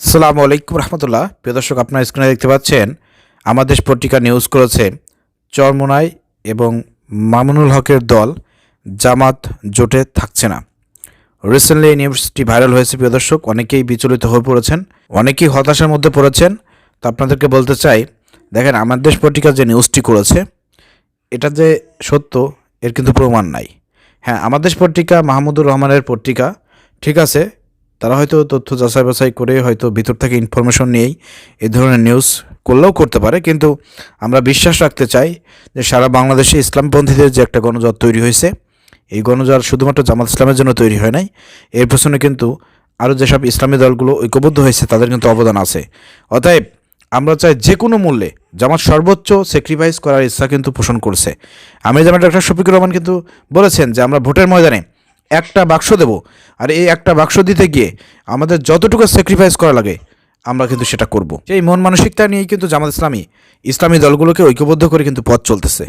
সালামু আলাইকুম রহমতুল্লাহ। প্রিয় দর্শক, আপনার স্ক্রিনে দেখতে পাচ্ছেন, আমার দেশ পত্রিকা নিউজ করেছে, চরমোনাই এবং মামুনুল হকের দল জামাত জোটে থাকছে না। রিসেন্টলি এই নিউজটি ভাইরাল হয়েছে, প্রিয় দর্শক, অনেকেই বিচলিত হয়ে পড়েছেন, অনেকেই হতাশার মধ্যে পড়েছেন। তো আপনাদেরকে বলতে চাই, দেখেন, আমার দেশ পত্রিকা যে নিউজটি করেছে, এটা যে সত্য, এর কিন্তু প্রমাণ নাই। হ্যাঁ আমার দেশ পত্রিকা মাহমুদুর রহমানের পত্রিকা, ঠিক আছে তারা হয়তো তথ্য যাচাই বাছাই করে হয়তো ভিতর থেকে ইনফরমেশন নিয়েই এই ধরনের নিউজ করলেও করতে পারে। কিন্তু আমরা বিশ্বাস রাখতে চাই যে সারা বাংলাদেশে ইসলামপন্থীদের যে একটা গণজোয়ার তৈরি হয়েছে, এই গণজোয়ার শুধুমাত্র জামাত ইসলামের জন্য তৈরি হয় নাই। এর পেছনে কিন্তু আরও যেসব ইসলামী দলগুলো ঐক্যবদ্ধ হয়েছে, তাদের কিন্তু অবদান আছে। অতএব আমরা চাই যে কোনো মূল্যে জামাত সর্বোচ্চ স্যাক্রিফাইস করার ইচ্ছা কিন্তু পোষণ করছে। আমি জামাত ডক্টর শফিকুর রহমান কিন্তু বলেছেন যে আমরা ভোটের ময়দানে একটা বাক্স দেব আর এই একটা বাক্স দিতে গিয়ে আমাদের যতটুকু স্যাক্রিফাইস করা লাগে, আমরা কিন্তু সেটা করব। সেই মন মানসিকতা নিয়েই কিন্তু জামাত ইসলামী ইসলামী দলগুলোকে ঐক্যবদ্ধ করে কিন্তু পথ চলতেছে।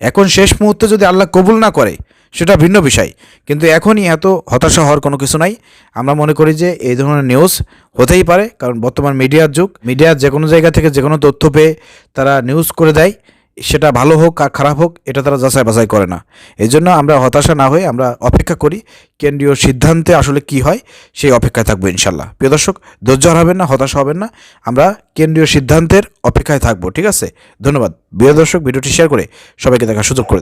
এখন শেষ মুহূর্তে যদি আল্লাহ কবুল না করে, সেটা ভিন্ন বিষয়। কিন্তু এখনই এত হতাশা হওয়ার কোনো কিছু নাই। আমরা মনে করি যে এই ধরনের নিউজ হতেই পারে, কারণ বর্তমান মিডিয়ার যুগ। মিডিয়ার যে কোনো জায়গা থেকে যে কোনো তথ্য পেয়ে তারা নিউজ করে দেয়। সেটা ভালো হোক আর খারাপ হোক, এটা তারা যাচাই বাছাই করে না। এই জন্য আমরা হতাশা না হয়ে আমরা অপেক্ষা করি কেন্দ্রীয় সিদ্ধান্তে আসলে কি হয়, সেই অপেক্ষায় থাকব ইনশাল্লাহ। প্রিয় দর্শক, ধৈর্য হবেন না, হতাশা হবেন না, আমরা কেন্দ্রীয় সিদ্ধান্তের অপেক্ষায় থাকব, ঠিক আছে? ধন্যবাদ। প্রিয় দর্শক, ভিডিওটি শেয়ার করে সবাইকে দেখার সুযোগ করে।